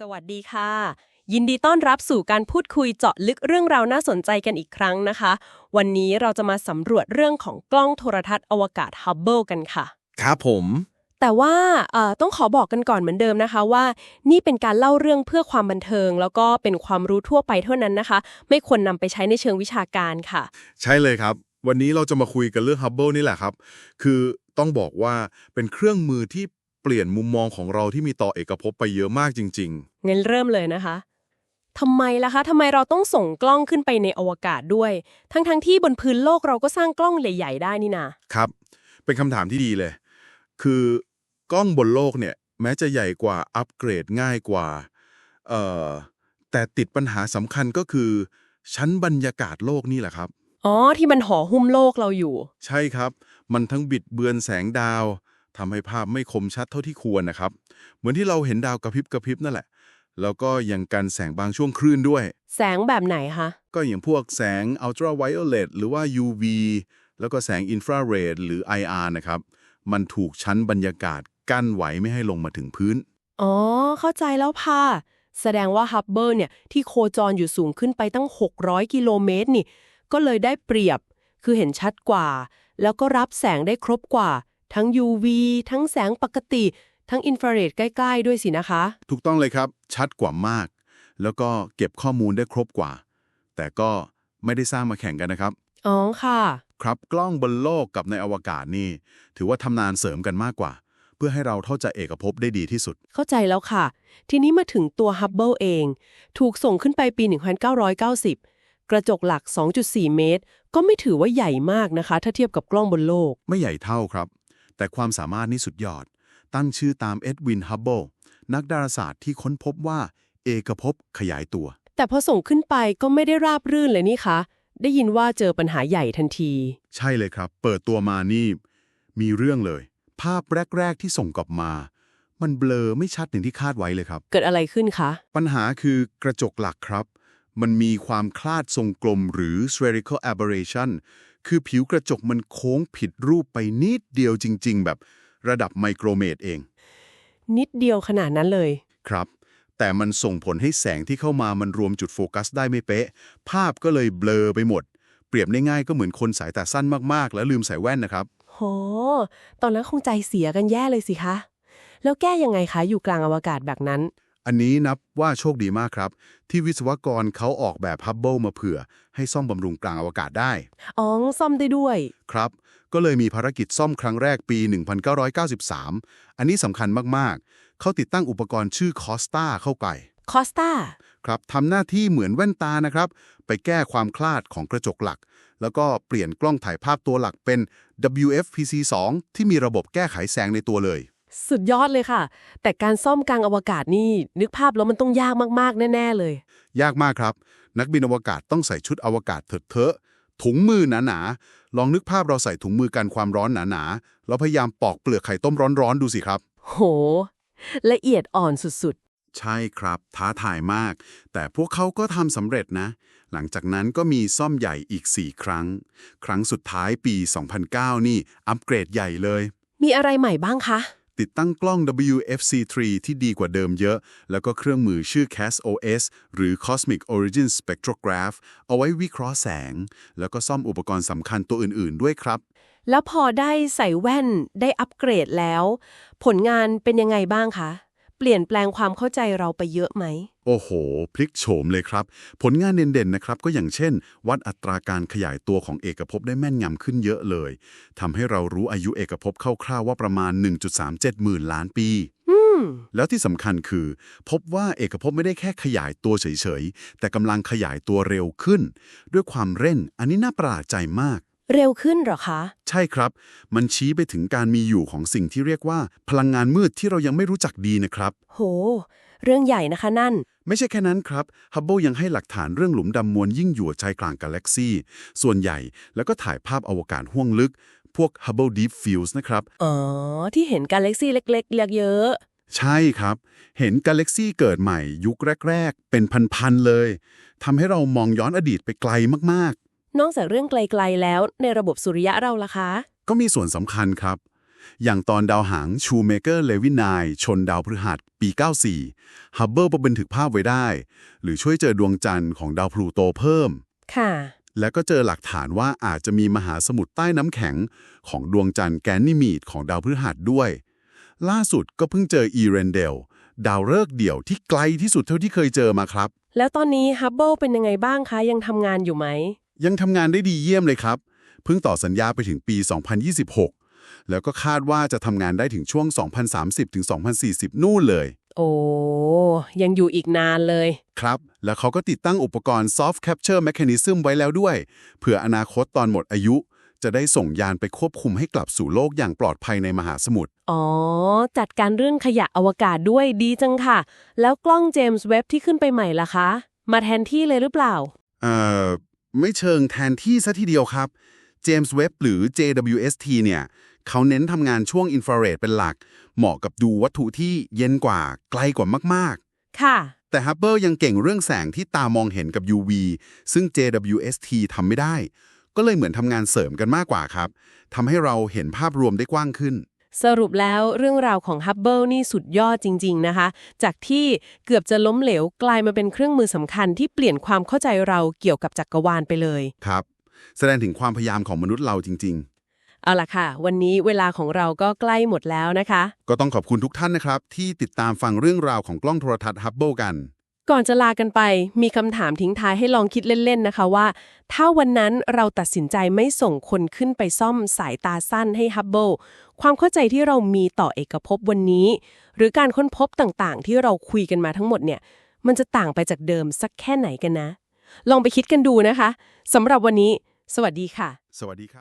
สวัสดีค่ะ ยินดีต้อนรับสู่การพูดคุยเจาะลึกเรื่องราวน่าสนใจกันอีกครั้งนะคะ วันนี้เราจะมาสำรวจเรื่องของกล้องโทรทัศน์อวกาศฮับเบิลกันค่ะ ครับผม แต่ว่าเอ่อต้องขอบอกกันก่อนเหมือนเดิมนะคะว่า นี่เป็นการเล่าเรื่องเพื่อความบันเทิง แล้วก็เป็นความรู้ทั่วไปเท่านั้นนะคะ ไม่ควรนำไปใช้ในเชิงวิชาการค่ะ ใช่เลยครับ วันนี้เราจะมาคุยกันเรื่อง Hubble นี่แหละครับ คือต้องบอกว่าเป็นเครื่องมือที่ เปลี่ยนมุมมองของเราที่มีต่อเอกภพไปเยอะมากจริง งั้นเริ่มเลยนะคะทำไมล่ะคะทำไมเราต้องส่งกล้องขึ้นไปในอวกาศด้วย ทั้งๆที่บนพื้นโลกเราก็สร้างกล้องใหญ่ๆได้นี่นาๆ ครับ เป็นคำถามที่ดีเลย คือกล้องบนโลกเนี่ย แม้จะใหญ่กว่าอัปเกรดง่ายกว่าเอ่อแต่ติดปัญหาสำคัญก็คือ ชั้นบรรยากาศโลกนี่แหละครับ อ๋อ ที่มันห่อหุ้มโลกเราอยู่ ใช่ครับ มันทั้งบิดเบือนแสงดาว ทำให้ภาพไม่คมชัดเท่าที่ควรนะครับ เหมือนที่เราเห็นดาวกระพริบกระพริบนั่นแหละ แล้วก็ยังกันแสงบางช่วงคลื่นด้วย แสงแบบไหนคะ ก็อย่างพวกแสง ultraviolet หรือว่า UV แล้วก็แสงอินฟราเรดหรือ IR นะครับ มันถูกชั้นบรรยากาศกั้นไว้ไม่ให้ลงมาถึงพื้น อ๋อ เข้าใจแล้วค่ะแสดงว่าฮับเบิลเนี่ยที่โคจรอยู่สูงขึ้นไปตั้ง 600 กิโลเมตรนี่ ก็เลยได้เปรียบ คือเห็นชัดกว่า แล้วก็รับแสงได้ครบกว่า ทั้ง UV ทั้งแสงปกติ ทั้งอินฟราเรดใกล้ ๆ ด้วยสินะคะ ถูกต้องเลยครับ ชัดกว่ามาก แล้วก็เก็บข้อมูลได้ครบกว่า แต่ก็ไม่ได้สร้างมาแข่งกันนะครับ อ๋อค่ะ ครับกล้องบนโลกกับในอวกาศนี่ ถือว่าทำนานเสริมกันมากกว่า เพื่อให้เราเข้าใจเอกภพได้ดีที่สุด เข้าใจแล้วค่ะ ทีนี้มาถึงตัวฮับเบิลเอง ถูกส่งขึ้นไปปี 1990 กระจกหลัก 2.4 เมตร ก็ไม่ถือว่าใหญ่มากนะคะ ถ้าเทียบกับกล้องบนโลก ไม่ใหญ่เท่าครับ แต่ความสามารถนี่สุดยอด ตั้งชื่อตามเอ็ดวินฮับเบิลนักดาราศาสตร์ที่ค้นพบว่าเอกภพขยายตัว แต่พอส่งขึ้นไปก็ไม่ได้ราบรื่นเลยนี่คะได้ยินว่าเจอปัญหาใหญ่ทันที ใช่เลยครับ เปิดตัวมานี่ มีเรื่องเลย ภาพแรก ๆ ที่ส่งกลับมา มันเบลอไม่ชัดอย่างที่คาดไว้เลยครับ เกิดอะไรขึ้นคะ ปัญหาคือกระจกหลักครับ มันมีความคลาดทรงกลมหรือ spherical aberration คือผิวกระจกมันโค้งผิดรูปไปนิดเดียวจริง ๆ แบบระดับไมโครเมตรเอง นิดเดียวขนาดนั้นเลย ครับ แต่มันส่งผลให้แสงที่เข้ามามันรวมจุดโฟกัสได้ไม่เป๊ะ ภาพก็เลยเบลอไปหมด เปรียบได้ง่ายก็เหมือนคนสายตาสั้นมากๆ แล้วลืมใส่แว่นนะครับ โห ตอนนั้นคงใจเสียกันแย่เลยสิคะ แล้วแก้ยังไงคะอยู่กลางอวกาศแบบนั้น อันนี้นับว่าโชคดีมากครับ ที่วิศวกรเขาออกแบบฮับเบิลมาเผื่อ ให้ซ่อมบำรุงกลางอวกาศได้ อ๋อ ซ่อมได้ด้วย ครับ ก็เลยมีภารกิจซ่อมครั้งแรกปี 1993 อันนี้สำคัญมาก ๆ เขาติดตั้งอุปกรณ์ชื่อคอสตาเข้าไปคอสตาครับทำหน้าที่เหมือนแว่นตานะครับ ไปแก้ความคลาดของกระจกหลัก แล้วก็เปลี่ยนกล้องถ่ายภาพตัวหลักเป็น WFPC2 ที่มีระบบแก้ไขแสงในตัวเลย สุดยอดเลยค่ะ แต่การซ่อมกลางอวกาศนี่นึกภาพแล้วมันต้องยากมากๆ แน่ ๆ เลย ยากมากครับ นักบินอวกาศต้องใส่ชุดอวกาศเถิดเทอะถุงมือหนาๆลองนึกภาพเราใส่ถุงมือกันความร้อนหนาๆแล้วพยายามปอกเปลือกไข่ต้มร้อนๆดูสิครับ โห ละเอียดอ่อนสุดใช่ครับ ท้าทายมาก แต่พวกเขาก็ทำสำเร็จนะ หลังจากนั้นก็มีซ่อมใหญ่อีก 4 ครั้ง ครั้งสุดท้ายปี 2009 นี่ อัปเกรดใหญ่เลยๆมีอะไรใหม่บ้างคะ ติดตั้งกล้อง WFC3 ที่ดีกว่าเดิมเยอะ แล้วก็เครื่องมือชื่อ CAS-OS หรือ Cosmic Origin Spectrograph เอาไว้วิเคราะห์แสง แล้วก็ซ่อมอุปกรณ์สำคัญตัวอื่นๆ ด้วยครับ แล้วพอได้ใส่แว่นได้อัปเกรดแล้ว ผลงานเป็นยังไงบ้างคะ เปลี่ยนแปลงความเข้าใจเราไปเยอะไหม โอ้โห พลิกโฉมเลยครับ ผลงานเด่นๆนะครับ ก็อย่างเช่น วัดอัตราการขยายตัวของเอกภพได้แม่นยำขึ้นเยอะเลย ทำให้เรารู้อายุเอกภพคร่าวๆว่าประมาณ 1.37หมื่นล้านปีอืมแล้วที่สำคัญคือ พบว่าเอกภพไม่ได้แค่ขยายตัวเฉยๆ แต่กำลังขยายตัวเร็วขึ้น ด้วยความเร่ง อันนี้น่าประหลาดใจมาก เร็วขึ้นเหรอคะ ใช่ครับ มันชี้ไปถึงการมีอยู่ของสิ่งที่เรียกว่า พลังงานมืดที่เรายังไม่รู้จักดีนะครับ โห เรื่องใหญ่นะคะนั่น ไม่ใช่แค่นั้นครับฮับเบิลยังให้หลักฐานเรื่องหลุมดำมวลยิ่งหยวดใจกลางกาแล็กซีส่วนใหญ่แล้วก็ถ่ายภาพอวกาศห้วงลึก พวก Hubble Deep Fields นะครับ อ๋อ ที่เห็นกาแล็กซี่เล็กๆเรียกเยอะ ใช่ครับ เห็นกาแล็กซีเกิดใหม่ยุคแรก ๆ เป็นพันๆเลยทำให้เรามองย้อนอดีตไปไกลมาก นอกจากเรื่องไกลๆแล้วในระบบสุริยะเราล่ะคะๆก็มีส่วนสำคัญครับ อย่างตอนดาวหางชูเมเกอร์เลวินายชนดาวพฤหัสปี 94 ฮับเบิลบันทึกภาพไว้ได้ หรือช่วยเจอดวงจันทร์ของดาวพลูโตเพิ่ม ค่ะ และก็เจอหลักฐานว่าอาจจะมีมหาสมุทรใต้น้ำแข็งของดวงจันทร์แกนนิมีดของดาวพฤหัสด้วย ล่าสุดก็เพิ่งเจออีเรนเดลดาวฤกษ์เดี่ยวที่ไกลที่สุดเท่าที่เคยเจอมาครับ แล้วตอนนี้ฮับเบิลเป็นยังไงบ้างคะ ยังทำงานอยู่ไหม ยังทำงานได้ดีเยี่ยมเลยครับ เพิ่งต่อสัญญาไปถึงปี 2026 แล้วก็คาดว่าจะทำงานได้ถึงช่วง 2030 ถึง 2040 นู่นเลย โอ้ ยังอยู่อีกนานเลย ครับ แล้วเขาก็ติดตั้งอุปกรณ์ Soft Capture Mechanism ไว้แล้วด้วย เผื่ออนาคตตอนหมดอายุจะได้ส่งยานไปควบคุมให้กลับสู่โลกอย่างปลอดภัยในมหาสมุทร อ๋อ จัดการเรื่องขยะอวกาศด้วยดีจังค่ะ แล้วกล้องเจมส์เว็บที่ขึ้นไปใหม่ล่ะคะ มาแทนที่เลยหรือเปล่า เอ่อ ไม่เชิงแทนที่ซะทีเดียวครับ James Webb หรือ JWST เนี่ยเขาเน้นทำงานช่วงอินฟราเรดเป็นหลัก เหมาะกับดูวัตถุที่เย็นกว่าไกลกว่ามากค่ะๆแต่ Hubble ยังเก่งเรื่องแสงที่ตามองเห็นกับ UV ซึ่ง JWST ทำไม่ได้ ก็เลยเหมือนทำงานเสริมกันมากกว่าครับทำให้เราเห็นภาพรวมได้กว้างขึ้น สรุปแล้วเรื่องราวของฮับเบิลนี่สุดยอดจริง ๆ นะคะ จากที่เกือบจะล้มเหลวกลายมาเป็นเครื่องมือสำคัญที่เปลี่ยนความเข้าใจเราเกี่ยวกับจักรวาลไปเลย ครับ แสดงถึงความพยายามของมนุษย์เราจริงเอาล่ะค่ะ วันนี้เวลาของเราก็ใกล้หมดแล้วนะคะๆก็ต้องขอบคุณทุกท่านนะครับ ที่ติดตามฟังเรื่องราวของกล้องโทรทัศน์ Hubble กัน ก่อนจะลากันไป มีคำถามทิ้งท้ายให้ลองคิดเล่น ๆ นะคะว่า ถ้าวันนั้นเราตัดสินใจไม่ส่งคนขึ้นไปซ่อมสายตาสั้นให้ฮับเบิลความเข้าใจที่เรามีต่อเอกภพวันนี้ หรือการค้นพบต่างๆ ที่เราคุยกันมาทั้งหมดเนี่ย มันจะต่างไปจากเดิมสักแค่ไหนกันนะ ลองไปคิดกันดูนะคะสำหรับวันนี้ สวัสดีค่ะ สวัสดีครับ